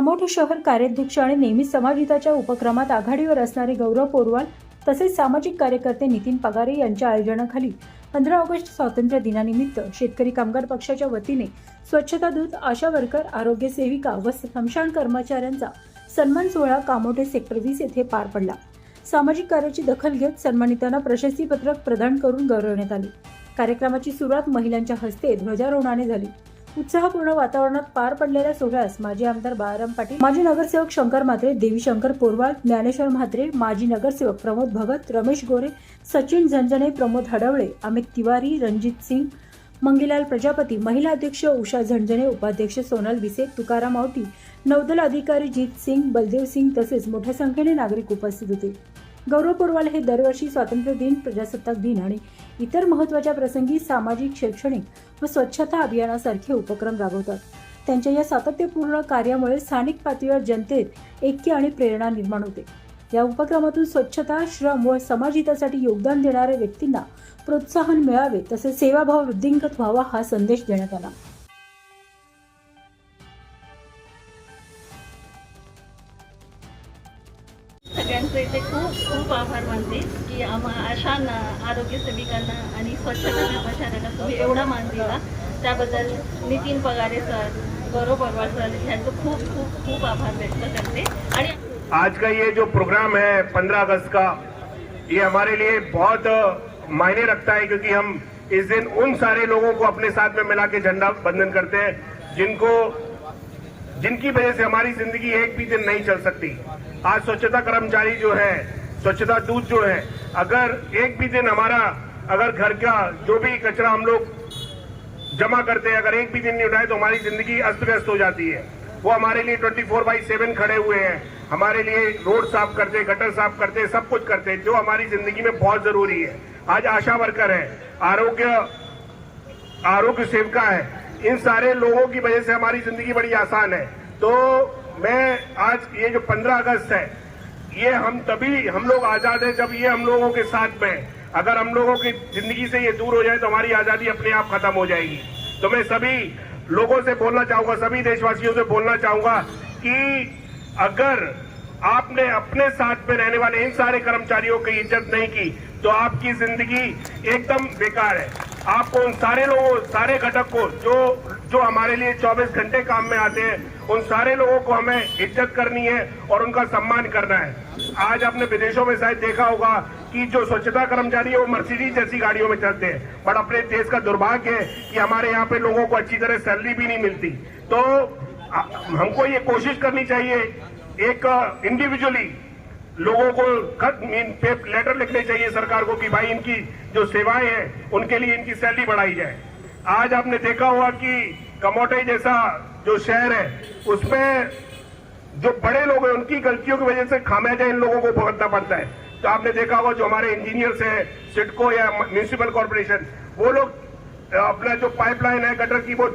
कामोठ शहर कार्याध्यक्ष आणि नेहमी समाजहिताच्या उपक्रमात आघाडीवर असणारे गौरव पोरवाल तसेच सामाजिक कार्यकर्ते नितीन पगारे यांच्या आयोजनाखाली पंधरा ऑगस्ट स्वातंत्र्य दिनानिमित्त शेतकरी कामगार पक्षाच्या वतीने स्वच्छता दूत आशा वर्कर आरोग्य सेविका व स्मशान कर्मचाऱ्यांचा सन्मान सोहळा कामोठे सेक्टर वीस येथे पार पडला. सामाजिक कार्याची दखल घेत सन्मानितांना प्रशस्तीपत्रक प्रदान करून गौरवण्यात आले. कार्यक्रमाची सुरुवात महिलांच्या हस्ते ध्वजारोहणाने झाली. उत्साहपूर्ण वातावरणात पार पडलेल्या सोहळ्यास माजी आमदार बाळाराम पाटील माजी नगरसेवक शंकर म्हात्रे देवीशंकर पोरवाळ ज्ञानेश्वर म्हात्रे माजी नगरसेवक प्रमोद भगत रमेश गोरे सचिन झंझणे प्रमोद हडवळे अमित तिवारी रणजित सिंग मंगीलाल प्रजापती महिला अध्यक्ष उषा झंझणे उपाध्यक्ष सोनल विसे तुकाराम आवटी नौदल अधिकारी जीत सिंग बलदेव सिंग तसेच मोठ्या संख्येने नागरिक उपस्थित होते. गौरव पोरवाल हे दरवर्षी स्वातंत्र्य दिन प्रजासत्ताक दिन आणि इतर महत्त्वाच्या प्रसंगी सामाजिक शैक्षणिक व स्वच्छता अभियानासारखे उपक्रम राबवतात. त्यांच्या या सातत्यपूर्ण कार्यामुळे स्थानिक पातळीवर जनतेत ऐक्य आणि प्रेरणा निर्माण होते. या उपक्रमातून स्वच्छता श्रम व समाजहितासाठी योगदान देणाऱ्या व्यक्तींना प्रोत्साहन मिळावे तसेच सेवाभाव वृद्धिंगत व्हावा हा संदेश देण्यात आला. खूप आभार मानते की आम्हा अशा ना- आरोग्य सेविकांना आणि स्वच्छता कर्मचाऱ्यांना तुम्ही एवढा मान दिला. त्याबद्दल नितीन पगारे सर, गौरव पवार सर यांचं खूप खूप खूप आभार व्यक्त करते. आणि आज का ये जो प्रोग्राम है 15 अगस्त का, ये हमारे लिए बहुत मायने रखता है क्योंकि हम इस दिन उन सारे लोगों को अपने साथ में मिला के झंडा बंधन करते हैं, जिनको, जिनकी वजह से हमारी ज़िंदगी एक भी दिन नहीं चल सकती। आज स्वच्छता कर्मचारी जो है स्वच्छता दूत जो है। अगर एक भी दिन हमारा, अगर घर का जो भी कचरा हम लोग जमा करते हैं, अगर एक भी दिन नहीं उठाए तो हमारी ज़िंदगी अस्त व्यस्त हो जाती है। वो हमारे लिए 24 फोर बाई सेवन खड़े हुए हैं। हमारे लिए रोड साफ़ करते, गटर साफ़ करते, सब कुछ करते, जो हमारी ज़िंदगी में बहुत ज़रूरी है। आज आशा वर्कर है, आरोग्य आरोग्य सेविका है। इन सारे लोगों की वजह से हमारी ज़िंदगी बड़ी आसान है। तो मैं आज ये जो 15 अगस्त है ये हम तभी, हम लोग आज़ाद है जब ये हम लोगों के साथ में। अगर हम लोगों की ज़िंदगी से ये दूर हो जाए तो हमारी आज़ादी अपने आप खत्म हो जाएगी। तो मैं सभी लोगों से बोलना चाहूँगा, सभी देशवासियों से बोलना चाहूँगा कि अगर आपने अपने साथ में रहने वाले इन सारे कर्मचारियों की इज़्ज़त नहीं की तो आपकी ज़िंदगी एकदम बेकार है। आपको उन सारे लोगों, सारे घटक को, जो जो हमारे लिए 24 घंटे काम में आते हैं, उन सारे लोगों को हमें इज़्ज़त करनी है और उनका सम्मान करना है। आज आपने विदेशों में शायद देखा होगा कि जो स्वच्छता कर्मचारी है, वो मर्सिडीज जैसी गाड़ियों में चलते हैं। बट अपने देश का दुर्भाग्य है कि हमारे यहाँ पे लोगों को अच्छी तरह सैलरी भी नहीं मिलती। तो हमको ये कोशिश करनी चाहिए, एक इंडिविजुअली लोगों को खत लेटर लिखने चाहिए सरकार को कि भाई इनकी जो सेवाएँ हैं, उनके लिए इनकी सैलरी बढ़ाई जाए। आज आपने देखा होगा कि कमोटे जैसा जो शहर है, उसमें जो बड़े लोग हैं, उनकी गलतियों की वजह से खामियाजा इन लोगों को भुगतना पड़ता है। तो आपने देखा होगा जो हमारे इंजीनियर्स हैं सिडको या म्यूनिसिपल कॉर्पोरेशन वो लोग अपना जो पाइपलाइन है गटर की, वो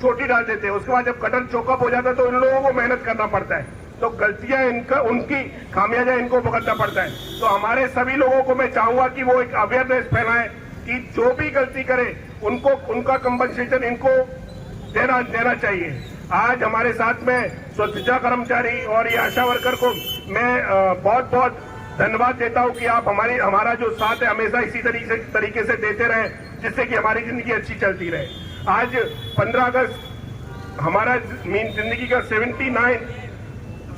छोटी डाल देते हैं। उसके बाद जब गटर चौकअप हो जाता है तो इन लोगों को मेहनत करना पड़ता है। तो गलतियाँ इनका, उनकी खामियाजा इनको भुगतना पड़ता है। तो हमारे सभी लोगों को मैं चाहूँगा कि वो एक अवेयरनेस फैलाएँ कि जो भी गलती करे, उनको, उनका कंपनसेशन इनको देना देना चाहिए। आज हमारे साथ में स्वच्छता कर्मचारी और ये आशा वर्कर को मैं बहुत बहुत धन्यवाद देता हूँ कि आप हमारी, हमारा जो साथ है, हमेशा इसी तरीके से तरीके से देते रहे, जिससे कि हमारी ज़िंदगी अच्छी चलती रहे। आज 15 अगस्त, हमारा मीन ज़िंदगी का 79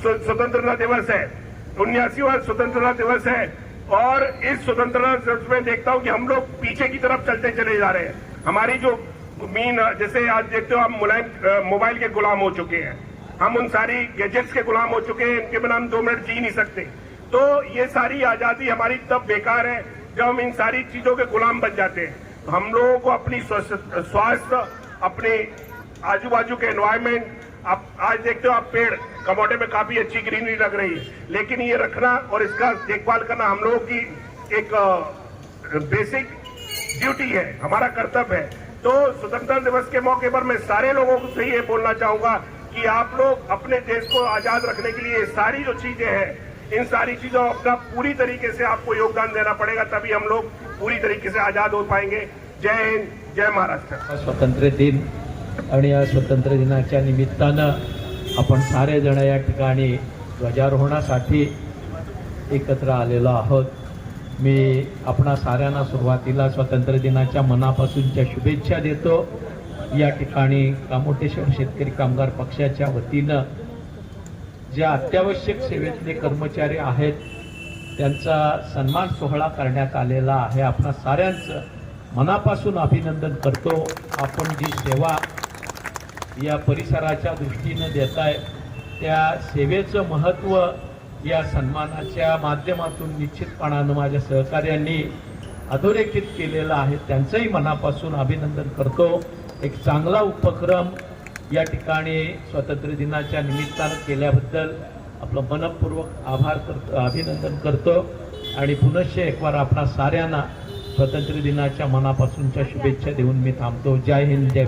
स्व- स्वतंत्रता दिवस है। उन्यासीवा स्वतंत्रता दिवस है। और इस स्वतंत्रता दिवस में देखता हूँ कि हम लोग पीछे की तरफ़ चलते चले जा रहे हैं। हमारी जो मीन जैसे आज देखते हो हम मुलायम मोबाइल के गुलाम हो चुके हैं। हम उन सारी गैजेट्स के गुलाम हो चुके हैं, इनके बिना हम दो मिनट जी नहीं सकते। तो ये सारी आज़ादी हमारी तब बेकार है, जब हम इन सारी चीज़ों के गुलाम बन जाते हैं। तो हम लोगों को अपनी स्वास्थ्य, अपने आजू बाजू के एनवायरमेंट आप आज देखते हो आप पेड़ कमोटे में काफ़ी अच्छी ग्रीनरी लग रही। है लेकिन ये रखना और इसका देखभाल करना हम लोगों की एक बेसिक ड्यूटी है, हमारा कर्तव्य है। तो स्वतंत्रता दिवस के मौके पर मैं सारे लोगों को से ये बोलना चाहूँगा कि आप लोग अपने देश को आज़ाद रखने के लिए सारी जो चीज़ें हैं, इन सारी चीज़ों का पूरी तरीके से आपको योगदान देना पड़ेगा, तभी हम लोग पूरी तरीके से आज़ाद हो पाएँगे। जय हिंद, जय महाराष्ट्र। स्वातंत्र्य दिन आणि या स्वातंत्र्य दिनाच्या आपण सारेजण या ठिकाणी ध्वजारोहणासाठी एकत्र आलेलो आहोत. मी आपणा साऱ्यांना सुरुवातीला स्वातंत्र्य दिनाच्या मनापासूनच्या शुभेच्छा देतो. या ठिकाणी कामोटेश्वर शेतकरी कामगार पक्षाच्या वतीनं ज्या अत्यावश्यक सेवेतले कर्मचारी आहेत त्यांचा सन्मान सोहळा करण्यात आलेला आहे. आपणा साऱ्यांचं मनापासून अभिनंदन करतो. आपण जी सेवा या परिसराच्या दृष्टीनं देत आहे त्या सेवेचं महत्त्व या सन्मानाच्या माध्यमातून निश्चितपणानं माझ्या सहकार्यांनी अधोरेखित केलेलं आहे. त्यांचंही मनापासून अभिनंदन करतो. एक चांगला उपक्रम या ठिकाणी स्वातंत्र्य दिनाच्या निमित्तानं केल्याबद्दल आपलं मनपूर्वक आभार करतो अभिनंदन करतो. आणि पुनश्च एकवार आपणा साऱ्यांना स्वातंत्र्य दिनाच्या मनापासूनच्या शुभेच्छा देऊन मी थांबतो. जय हिंद जय